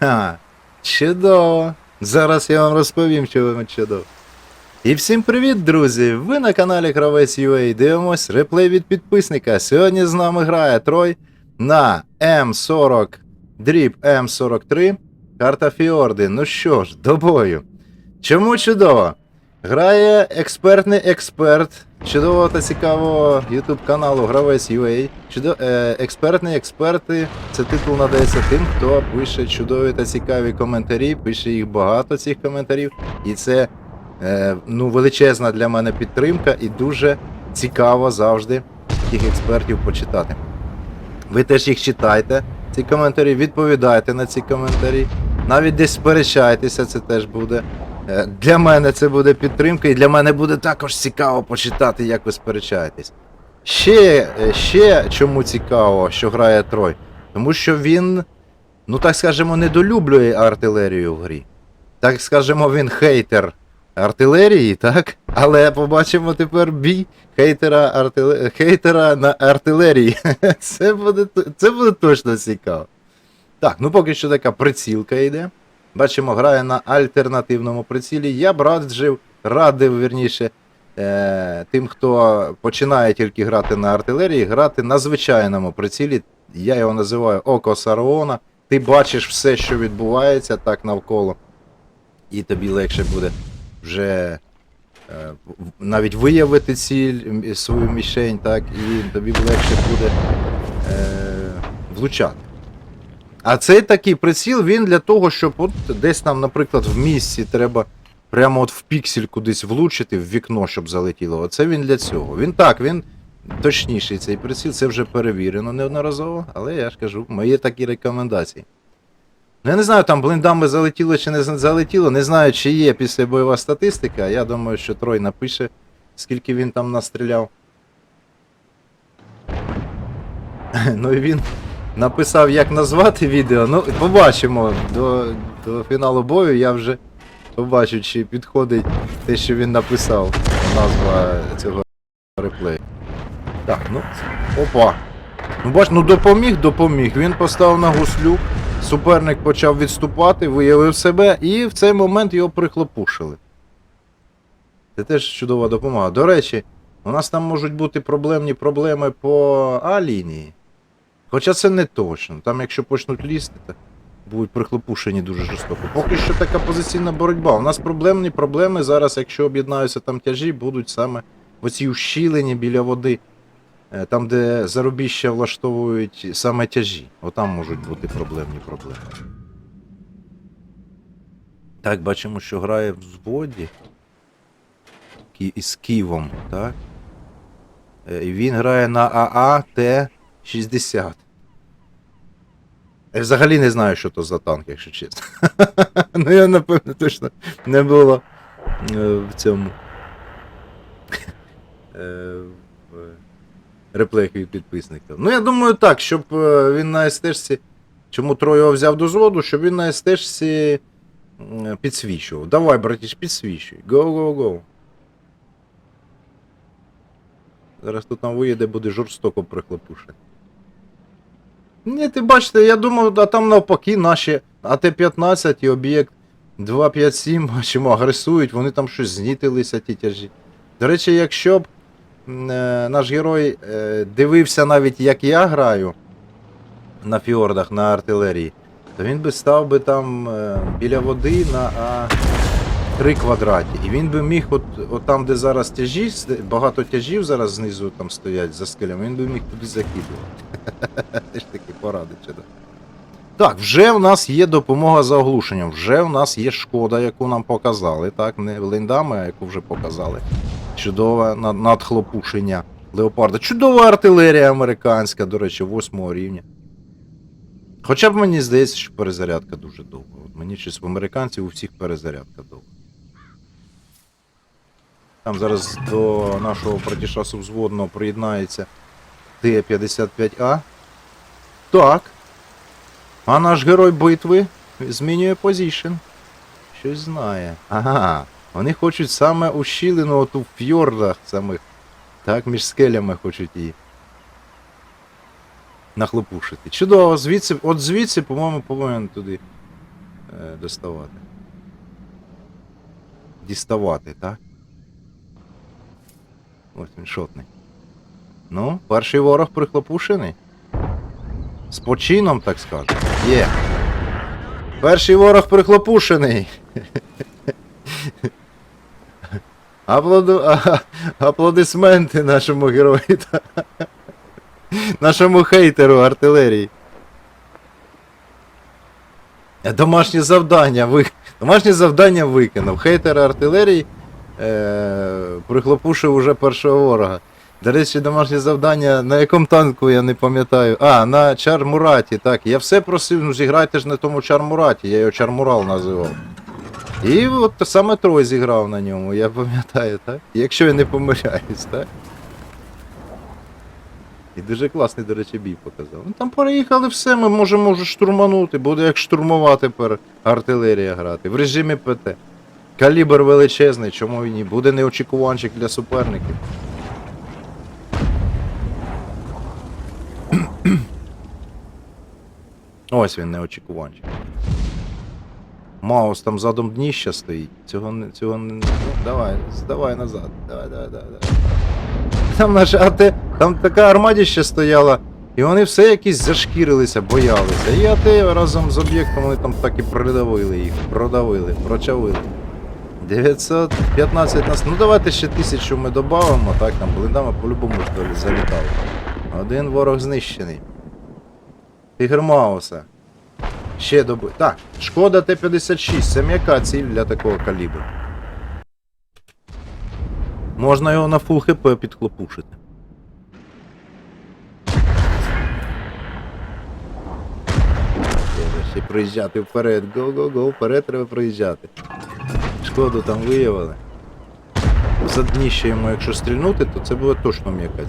Ха, чудово. Зараз я вам розповім, що ви чудово. І всім привіт, друзі! Ви на каналі Кравець UA дивимось реплей від підписника. Сьогодні з нами грає Трой на М40 дріб М43 карта Фіорди. Ну що ж, до бою. Чому чудово? Грає експертний експерт чудового та цікавого YouTube каналу Гравець UA. Чудо... Е, експертні експерти. Це титул надається тим, хто пише чудові та цікаві коментарі, пише їх багато цих коментарів. І це е, ну, величезна для мене підтримка і дуже цікаво завжди тих експертів почитати. Ви теж їх читайте, ці коментарі, відповідайте на ці коментарі. Навіть десь сперечайтеся, це теж буде. Е, Для мене це буде підтримка, і для мене буде також цікаво почитати, як ви сперечаєтесь. Ще, е, ще чому цікаво, що грає Трой? Тому що він, ну так скажемо, недолюблює артилерію в грі. Так скажемо, він хейтер артилерії, так? Але побачимо тепер бій хейтера, артиле... хейтера на артилерії. Це буде, це буде точно цікаво. Так, ну поки що така прицілка йде. Бачимо, грає на альтернативному прицілі. Я б раджив, радив, вірніше, е, тим, хто починає тільки грати на артилерії, грати на звичайному прицілі. Я його називаю Око Сараона. Ти бачиш все, що відбувається так навколо. І тобі легше буде вже е, навіть виявити ціль, свою мішень, так, і тобі легше буде е, влучати. А цей такий приціл, він для того, щоб от десь там, наприклад, в місці треба прямо от в піксель кудись влучити в вікно, щоб залетіло. Оце він для цього. Він так, він точніший цей приціл, це вже перевірено неодноразово, але я ж кажу, мої такі рекомендації. Ну, я не знаю, там блиндами залетіло чи не залетіло, не знаю, чи є післябойова статистика. Я думаю, що Трой напише, скільки він там настріляв. Ну і він написав, як назвати відео. Ну, побачимо. До, до фіналу бою я вже побачу, чи підходить те, що він написав. Назва цього реплею. Так, ну. Опа. Ну бач, ну допоміг, допоміг. Він поставив на гуслю. Суперник почав відступати, виявив себе, і в цей момент його прихлопушили. Це теж чудова допомога. До речі, у нас там можуть бути проблемні проблеми по А-лінії. Хоча це не точно. Там, якщо почнуть лізти, то будуть прихлопушені дуже жорстоко. Поки що така позиційна боротьба. У нас проблемні проблеми зараз, якщо об'єднаються там тяжі, будуть саме в оцій ущілені біля води. Е, Там, де зарубіща влаштовують саме тяжі. Отам можуть бути проблемні проблеми. Так, бачимо, що грає в зводі. Із Києвом, так? Е, І він грає на АА Т-60. Я взагалі не знаю, що то за танк, якщо чесно. ну я напевно точно не було е, в цьому. Е, в реплеях від підписників. Ну, я думаю, так, щоб е, він на СТшці. Чому Трой його взяв до зводу, щоб він на СТшці підсвічував. Давай, братіш, підсвічуй. Go, go, go. Зараз тут нам виїде, буде жорстоко прихлопушити. Ні, ти бачите, я думав, а там навпаки наші АТ-15 і об'єкт 257, бачимо, агресують, вони там щось знітилися, ті тяжі. До речі, якщо б е, наш герой е, дивився навіть, як я граю на фіордах, на артилерії, то він би став би там е, біля води на А3 квадраті. І він би міг, от, от там, де зараз тяжі, багато тяжів зараз знизу там стоять за скелями, він би міг туди закидувати. Теж такі поради чудо. Так, вже в нас є допомога за оглушенням, вже в нас є шкода, яку нам показали. Так, не линдами, а яку вже показали. Чудове надхлопушення леопарда. Чудова артилерія американська, до речі, восьмого рівня. Хоча б мені здається, що перезарядка дуже довга. От мені щось в американців у всіх перезарядка довга. Там зараз до нашого братіша взводного приєднається Т-55А. Так. А наш герой битви змінює позішн. Щось знає. Ага. Вони хочуть саме ущілину оту в фьордах самих. Так, між скелями хочуть її. Нахлопушити. Чудово, звідси, от звідси, по-моєму, повинен туди е, доставати. Діставати, так? Ось. Ну, перший ворог прихлопушений. З почином, так скажемо. Є. Перший ворог прихлопушений. Аплоду... Аплодисменти нашому герою. Нашому хейтеру артилерії. Домашнє завдання ви... Домашнє завдання виконав. Хейтер артилерії е... прихлопушив уже першого ворога. До речі, домашнє завдання, на якому танку я не пам'ятаю. А, на Чармураті, так. Я все просив, ну зіграйте ж на тому Чармураті, я його Чармурал називав. І от саме Трой зіграв на ньому, я пам'ятаю, так? Якщо я не помиляюсь, так? І дуже класний, до речі, бій показав. Ну там переїхали все, ми можемо вже штурманути, буде як штурмова тепер артилерія грати. В режимі ПТ. Калібр величезний, чому він і? Буде неочікуванчик для суперників. Ось він неочікуванчик. Маус там задом дніща стоїть. Цього не. Цього не. Давай, здавай назад. Давай, давай, давай, давай. Там наша АТ, там така армадіща стояла, і вони все якісь зашкірилися, боялися. І АТ разом з об'єктом вони там так і придавили їх, продавили, прочавили. 915 нас. Ну давайте ще тисячу ми додамо, так там блиндами по-любому ж залітали. Один ворог знищений. Тигр Мауса. Ще доби. Так, шкода Т-56, це м'яка ціль для такого калібру. Можна його на фул хп підхлопушити. Треба ще проїжджати вперед. Го-го-го, вперед треба проїжджати. Шкоду там виявили. За дніще йому, якщо стрільнути, то це буде точно м'яка.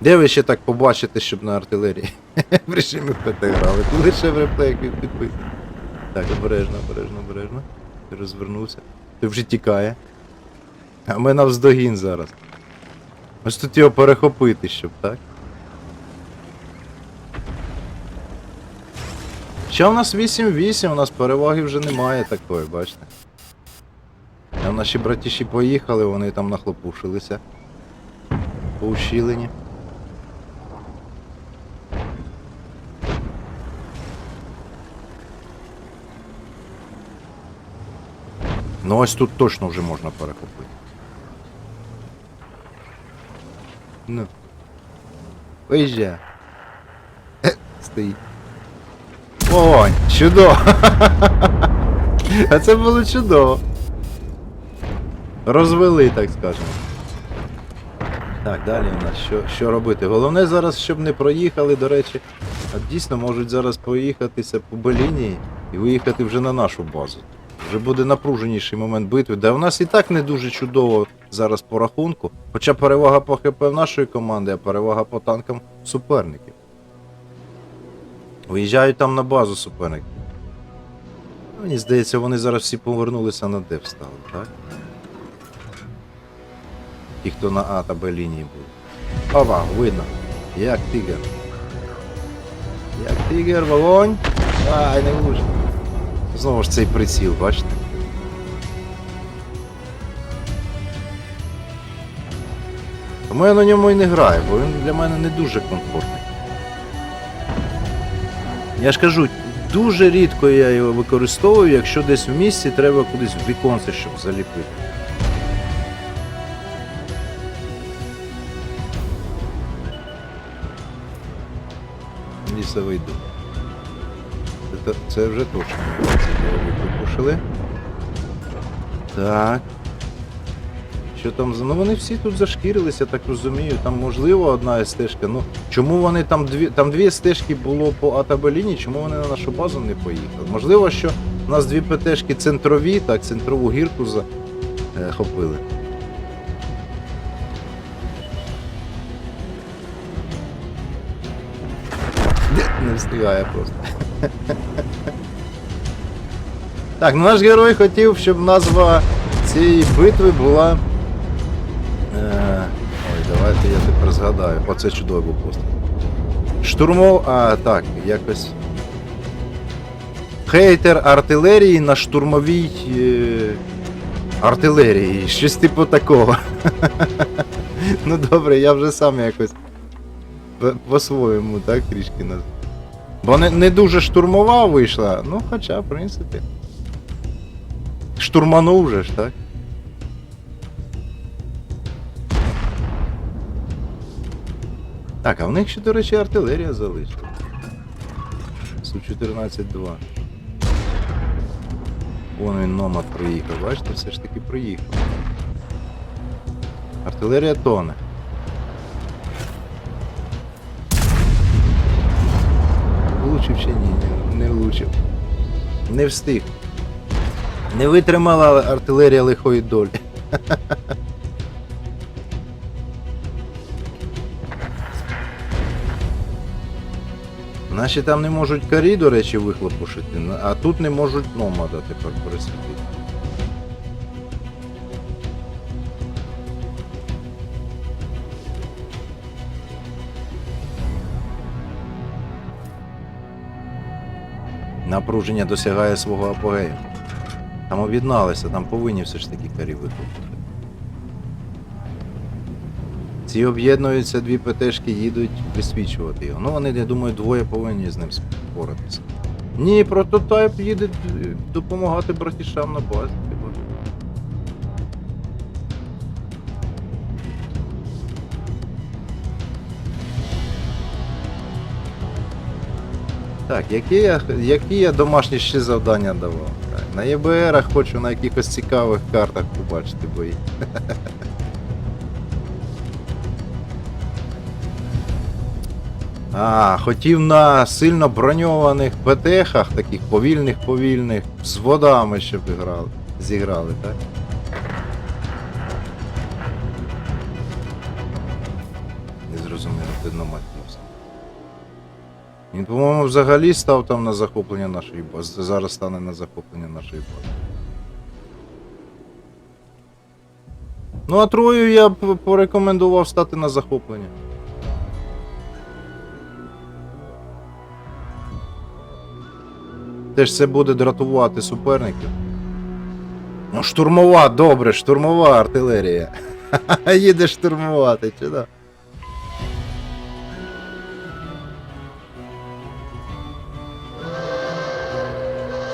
Де ви ще так побачите, щоб на артилерії в режимі ПТ грали? Лише в реплеях підпис. Так, обережно, обережно, обережно. Ти розвернувся. Ти вже тікає. А ми навздогін зараз. Ось тут його перехопити, щоб, так? Ще у нас 8-8, у нас переваги вже немає такої, бачите. А наші братіші поїхали, вони там нахлопушилися. По ущілині. Ну ось тут точно вже можна перехопити. Ну. Виїжджай. Е, Стоїть. Вогонь! Чудово! А це було чудово. Розвели, так скажемо. Так, далі у нас що, що робити? Головне зараз, щоб не проїхали, до речі, а дійсно можуть зараз поїхатися по Белінії і виїхати вже на нашу базу. Вже буде напруженіший момент битви, де у нас і так не дуже чудово зараз по рахунку. Хоча перевага по ХП в нашої команди, а перевага по танкам суперників. Виїжджають там на базу суперники. Мені здається, вони зараз всі повернулися на Д встали, так? Ті, хто на А та Б лінії були. Ова, видно. Як тигр. Як тигр, вогонь. Ай, не влучно. Знову ж цей приціл, бачите? Тому я на ньому і не граю, бо він для мене не дуже комфортний. Я ж кажу, дуже рідко я його використовую, якщо десь в місті треба кудись в віконце, щоб заліпити. Лісовий дух. Це, це вже точно. Це пошили. Так. Що там. Ну вони всі тут зашкірилися, так розумію. Там можливо одна стежка. Ну чому вони там дві. Там дві стежки було по Атабеліні, чому вони на нашу базу не поїхали? Можливо, що у нас дві ПТшки центрові, так, центрову гірку захопили. Не встигає просто. Так, ну наш герой хотів, щоб назва цієї битви була. Тепер згадаю. Оце чудовий був постріл. Штурмов. А, так, якось. Хейтер артилерії на штурмовій е... артилерії. Щось типу такого. ну добре, я вже сам якось по- по-своєму, так, трішки наз. Бо не, не дуже штурмова вийшла, ну хоча, в принципі. Штурманув вже ж, так? Так, а в них ще, до речі, артилерія залишила. Су-14-2. Вон він номад проїхав, бачите, все ж таки проїхав. Артилерія тоне. Влучив чи ні? Ні, Не влучив. Не встиг. Не витримала артилерія лихої долі. Наші там не можуть карі, до речі, вихлопушити, а тут не можуть номада тепер пересвітити. Напруження досягає свого апогею. Там об'єдналися, там повинні все ж таки карі вихлопити. Ці об'єднуються, дві ПТшки їдуть присвічувати його. Ну вони, я думаю, двоє повинні з ним споратися. Ні, прототайп їде допомагати братішам на базі. Так, які я, які я домашні ще завдання давав? Так, на ЄБРах хочу на якихось цікавих картах побачити бої. А, хотів на сильно броньованих ПТХах, таких повільних повільних, з водами щоб грали, зіграли, так? Не зрозуміло, ти наматився. Він, по-моєму, взагалі став там на захоплення нашої бази. Зараз стане на захоплення нашої бази. Ну, а Трою я б порекомендував стати на захоплення. Теж це буде дратувати суперників. Ну, штурмова, добре, штурмова артилерія. Їде штурмувати, чи да?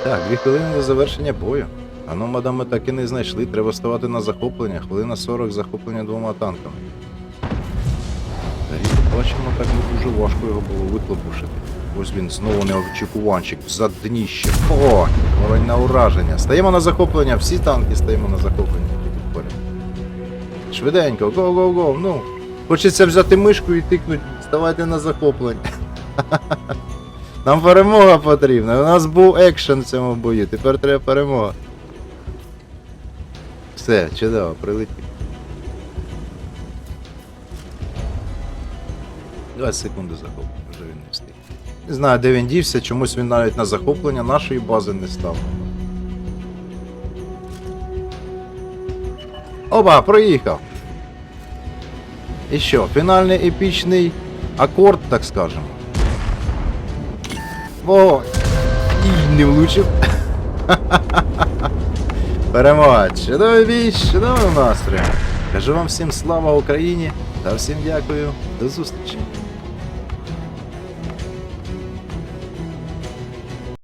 Так, дві хвилини до завершення бою. А номада ми так і не знайшли. Треба ставати на захоплення. Хвилина 40 захоплення двома танками. Та бачимо, так не дуже важко його було вихлопушити. Ось він знову неочікуванчик за дніще. О, воронь на ураження. Стаємо на захоплення, всі танки стаємо на захоплення. Швиденько, го-го-го, ну. Хочеться взяти мишку і тикнути, ставайте на захоплення. Нам перемога потрібна. У нас був екшен в цьому бою, тепер треба перемога. Все, чудово, прилетів. 20 секунд захоплення, Не знаю, де він дівся, чомусь він навіть на захоплення нашої бази не став. Оба, проїхав. І що, фінальний епічний акорд, так скажемо. О! І не влучив. Перемога. Чудовий бій, з чудовим настроєм. Кажу вам всім слава Україні та всім дякую. До зустрічі.